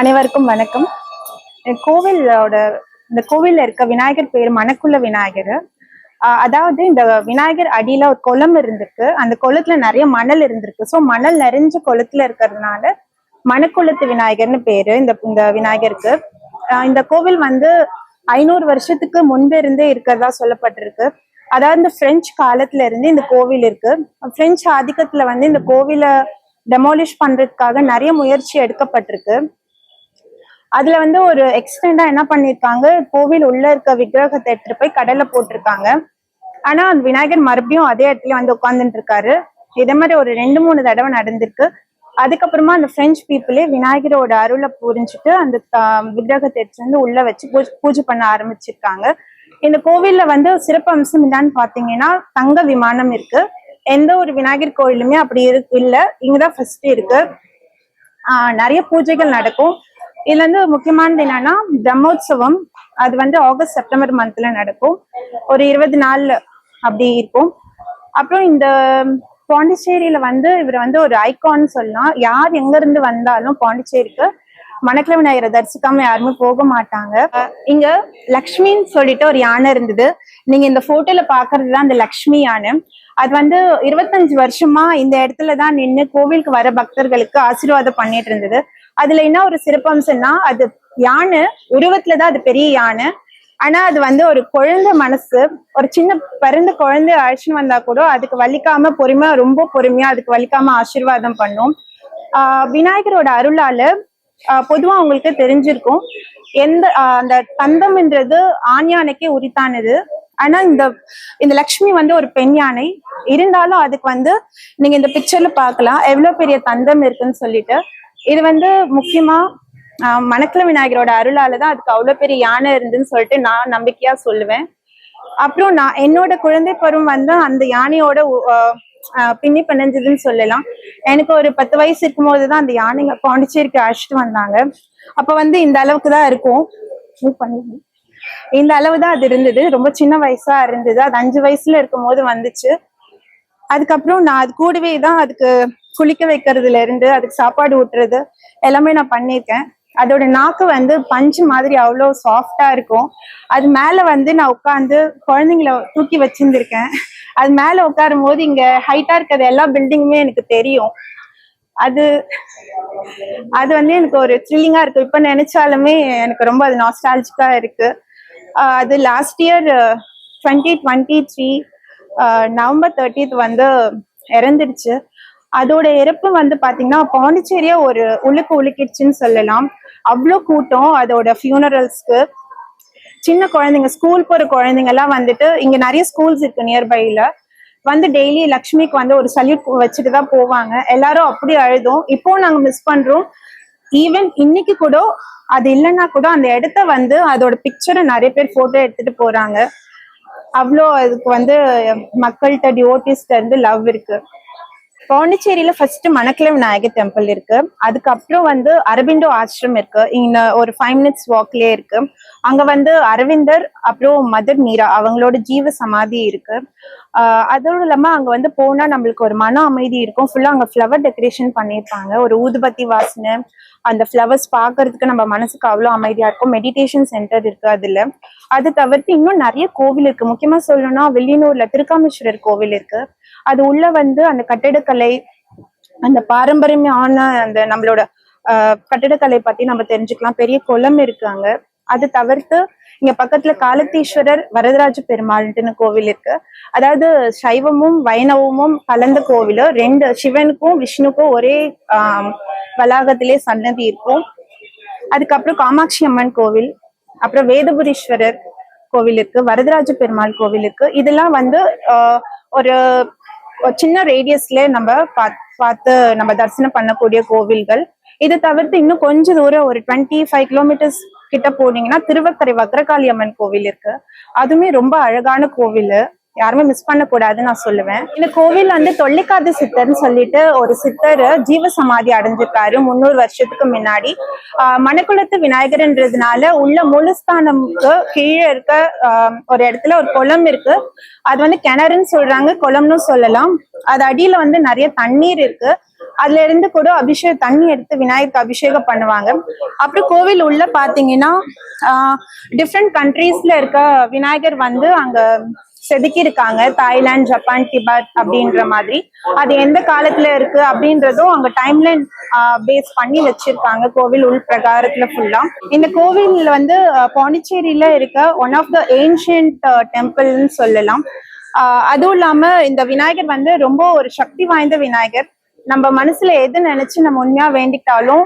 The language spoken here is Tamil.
அனைவருக்கும் வணக்கம். கோவிலோட இந்த கோவில்ல இருக்க விநாயகர் பேர் மணக்குள்ள விநாயகர். அதாவது இந்த விநாயகர் அடியில ஒரு குளம் இருந்திருக்கு. அந்த குளத்துல நிறைய மணல் இருந்திருக்கு. ஸோ மணல் நிறைஞ்ச குளத்துல இருக்கிறதுனால மணக்குளத்து விநாயகர்னு பேரு இந்த இந்த விநாயகருக்கு. இந்த கோவில் வந்து ஐநூறு வருஷத்துக்கு முன்பு இருந்தே இருக்கிறதா சொல்லப்பட்டிருக்கு. அதாவது இந்த பிரெஞ்சு காலத்துல இருந்து இந்த கோவில் இருக்கு. பிரெஞ்சு ஆதிக்கத்துல வந்து இந்த கோவிலை டெமாலிஷ் பண்றதுக்காக நிறைய முயற்சி எடுக்கப்பட்டிருக்கு. அதுல வந்து ஒரு எக்ஸ்டெண்டா என்ன பண்ணிருக்காங்க? கோவில் உள்ள இருக்க விக்கிரகத்தை எடுத்துட்டு போய் கடல்ல போட்டிருக்காங்க. ஆனா அந்த விநாயகர் மறுபடியும் அதே இடத்துல வந்து உட்காந்துட்டு இருக்காரு இதே மாதிரி ஒரு ரெண்டு மூணு தடவை நடந்திருக்கு. அதுக்கப்புறமா அந்த பிரெஞ்சு பீப்புளே விநாயகரோட அருளை புரிஞ்சுட்டு அந்த த- விக்கிரகத்தை எடுத்துட்டு வந்து உள்ள வச்சு பூஜை பண்ண ஆரம்பிச்சிருக்காங்க. இந்த கோவில்ல வந்து சிறப்பு அம்சம் என்னன்னு பாத்தீங்கன்னா தங்க விமானம் இருக்கு. எந்த ஒரு விநாயகர் கோயிலுமே அப்படி இருக்கு இல்ல. இங்கதான் ஃபர்ஸ்ட் இருக்கு. ஆஹ் நிறைய பூஜைகள் நடக்கும். இதுல இருந்து முக்கியமானது என்னன்னா பிரம்மோற்சவம் அது வந்து ஆகஸ்ட் செப்டம்பர் மந்த்ல நடக்கும். ஒரு இருபது நாள் அப்படி இருக்கும். அப்புறம் இந்த பாண்டிச்சேரியில வந்து இவர் வந்து ஒரு ஐகான் சொல்லலாம். யார் எங்க இருந்து வந்தாலும் பாண்டிச்சேரிக்கு மணக்கிழ விநாயகரை தரிசிக்காம யாருமே போக மாட்டாங்க. இங்க லக்ஷ்மின்னு சொல்லிட்டு ஒரு யானை இருந்தது. நீங்க இந்த போட்டோல பாக்குறது தான் அந்த லக்ஷ்மி யானை. அது வந்து இருபத்தஞ்சு வருஷமா இந்த இடத்துல தான் நின்று கோவிலுக்கு வர பக்தர்களுக்கு ஆசீர்வாதம் பண்ணிட்டு இருந்தது. அதுல என்ன ஒரு சிறப்பம்சம்னா அது யானை உருவத்துல தான் அது பெரிய யானை. ஆனா அது வந்து ஒரு குழந்தை மனசு ஒரு சின்ன பிறந்த குழந்தை அழைச்சின்னு வந்தா கூட அதுக்கு வலிக்காம பொறுமையா ரொம்ப பொறுமையா அதுக்கு வலிக்காம ஆசீர்வாதம் பண்ணும். ஆஹ் விநாயகரோட அருளால ஆஹ் பொதுவா உங்களுக்கு தெரிஞ்சிருக்கும். எந்த அந்த தந்தம்ன்றது ஆண் யானைக்கே உரித்தானது. ஆனா இந்த இந்த லக்ஷ்மி வந்து ஒரு பெண் யானை. இருந்தாலும் அதுக்கு வந்து நீங்க இந்த பிக்சர்ல பாக்கலாம் எவ்வளவு பெரிய தந்தம் இருக்குன்னு சொல்லிட்டு. இது வந்து முக்கியமா மணக்கல விநாயகரோட அருளால தான் அதுக்கு அவ்வளவு பெரிய யானை இருந்துன்னு சொல்லிட்டு நான் நம்பிக்கையா சொல்லுவேன். அப்புறம் நான் என்னோட குழந்தை பருவம் வந்து அந்த யானையோட பின்னி பிணைஞ்சதுன்னு சொல்லலாம். எனக்கு ஒரு பத்து வயசு இருக்கும்போது தான் அந்த யானைங்க பாண்டிச்சேரிக்கு அழைச்சிட்டு வந்தாங்க. அப்ப வந்து இந்த அளவுக்கு தான் இருக்கும். இந்த அளவு தான் அது இருந்தது. ரொம்ப சின்ன வயசா இருந்தது. அது அஞ்சு வயசுல இருக்கும் போது வந்துச்சு. அதுக்கப்புறம் நான் அது கூடவே தான் அதுக்கு குளிக்க வைக்கிறதுல இருந்து அதுக்கு சாப்பாடு ஊட்டுறது எல்லாமே நான் பண்ணியிருக்கேன். அதோட நாக்கு வந்து பஞ்சு மாதிரி அவ்வளோ சாஃப்டா இருக்கும். அது மேல வந்து நான் உட்காந்து குழந்தைங்கள தூக்கி வச்சிருந்திருக்கேன். அது மேல உட்காரும் போது இங்க ஹைட்டா இருக்கிற எல்லா பில்டிங்குமே எனக்கு தெரியும். அது அது வந்து எனக்கு ஒரு த்ரில்லிங்கா இருக்கு இப்ப நினைச்சாலுமே எனக்கு ரொம்ப அது நாஸ்டாலஜிக்கா இருக்கு. அது last year twenty twenty three November thirtieth வந்து இறந்துடுச்சு அதோட இறப்பு வந்து பாத்தீங்கன்னா பாண்டிச்சேரியா ஒரு உழுக்கு உழுக்கிடுச்சுன்னு சொல்லலாம். அவ்வளோ கூட்டம் அதோட ஃபியூனரல்ஸ்க்கு சின்ன குழந்தைங்க ஸ்கூல் போற குழந்தைங்க எல்லாம் வந்துட்டு இங்க நிறைய ஸ்கூல்ஸ் இருக்கு நியர்பைல வந்து டெய்லி லக்ஷ்மிக்கு வந்து ஒரு சல்யூட் வச்சுட்டு தான் போவாங்க. எல்லாரும் அப்படி அழுதும். இப்போ நாங்க மிஸ் பண்றோம். ஈவன் இன்னைக்கு கூட அது இல்லைன்னா கூட அந்த இடத்த வந்து அதோட பிக்சரை நிறைய பேர் போட்டோ எடுத்துட்டு போறாங்க. அவ்வளோ அதுக்கு வந்து மக்கள்கிட்ட டிவோட்டிஸ்ட இருந்து லவ் இருக்கு. பாண்டிச்சேரியில ஃபர்ஸ்ட் மணக்கில விநாயகர் டெம்பிள் இருக்கு. அதுக்கப்புறம் வந்து அரவிந்தோ ஆசிரம் இருக்கு. இந்த ஒரு ஃபைவ் மினிட்ஸ் வாக்லயே இருக்கு. அங்க வந்து அரவிந்தர் அப்புறம் மதர் மீரா அவங்களோட ஜீவ சமாதி இருக்கு. அதோடு இல்லாம அங்க வந்து போனா நம்மளுக்கு ஒரு மன அமைதி இருக்கும். ஃபுல்லா அங்க ஃப்ளவர் டெக்கரேஷன் பண்ணியிருப்பாங்க. ஒரு ஊதுபத்தி வாசனை அந்த ஃப்ளவர்ஸ் பார்க்கறதுக்கு நம்ம மனசுக்கு அவ்வளோ அமைதியா இருக்கும். மெடிடேஷன் சென்டர் இருக்கு அதுல. அது தவிர்த்து இன்னும் நிறைய கோவில் இருக்கு. முக்கியமா சொல்லணும்னா வெள்ளியனூரில் திருக்காமேஸ்வரர் கோவில் இருக்கு. அது உள்ள வந்து அந்த கட்டிடக்கலை அந்த பாரம்பரியமான அந்த நம்மளோட கட்டிடக்கலை பத்தி நம்ம தெரிஞ்சுக்கலாம். பெரிய குளம் இருக்குது அங்கே. அது தவிர்த்து இங்க பக்கத்துல காலத்தீஸ்வரர் வரதராஜ பெருமாள்னு கோவில் இருக்கு. அதாவது சைவமும் வைணவமும் கலந்த கோவில். ரெண்டு சிவனுக்கும் விஷ்ணுக்கும் ஒரே ஆஹ், வளாகத்திலே சன்னதி இருக்கும். அதுக்கப்புறம் காமாட்சி அம்மன் கோவில் அப்புறம் வேதபுரீஸ்வரர் கோவில் இருக்கு வரதராஜ பெருமாள் கோவில் இருக்கு. இதெல்லாம் வந்து ஆஹ், ஒரு சின்ன ரேடியஸ்ல நம்ம பாத்- பார்த்து நம்ம தரிசனம் பண்ணக்கூடிய கோவில்கள். இது தவிர்த்து இன்னும் கொஞ்ச தூரம் ஒரு டுவெண்ட்டி ஃபைவ் கிலோமீட்டர்ஸ் கிட்ட போனீங்கன்னா திருவக்கரை வக்ரகாளி அம்மன் கோவில் இருக்கு. அதுவுமே ரொம்ப அழகான கோவில். யாருமே மிஸ் பண்ண கூடாதுன்னு நான் சொல்லுவேன். இந்த கோவில் வந்து தொல்லைக்காது சித்தர்னு சொல்லிட்டு ஒரு சித்தர் ஜீவ சமாதி அடைஞ்சிருக்காரு முந்நூறு வருஷத்துக்கு முன்னாடி. மணக்குளத்து விநாயகர்ன்றதுனால உள்ள மூலஸ்தானம்க்கு கீழே இருக்க ஒரு இடத்துல ஒரு குளம் இருக்கு. அது வந்து கிணறுன்னு சொல்றாங்க. குளம்னு சொல்லலாம். அது அடியில வந்து நிறைய தண்ணீர் இருக்கு. அதுல இருந்து கூட அபிஷேகம் தண்ணி எடுத்து விநாயகருக்கு அபிஷேகம் பண்ணுவாங்க. அப்புறம் கோவில் உள்ள பாத்தீங்கன்னா டிஃப்ரெண்ட் கண்ட்ரீஸ்ல இருக்க விநாயகர் வந்து அங்க செதுக்கி இருக்காங்க தாய்லாந்து ஜப்பான் டிபெட் அப்படின்ற மாதிரி. அது எந்த காலத்துல இருக்கு அப்படின்றதும் அங்க டைம்லைன் பேஸ் பண்ணி வச்சிருக்காங்க. கோவில் உள் பிரகாரத்துல ஃபுல்லா இந்த கோவில் வந்து பாண்டிச்சேரியில இருக்க ஒன் ஆஃப் த ஏன்ஷியன்ட் டெம்பிள்னு சொல்லலாம். அதுவும் இல்லாம இந்த விநாயகர் வந்து ரொம்ப ஒரு சக்தி வாய்ந்த விநாயகர். நம்ம மனசுல எது நினைச்சு நம்ம உண்மையா வேண்டிட்டாலும்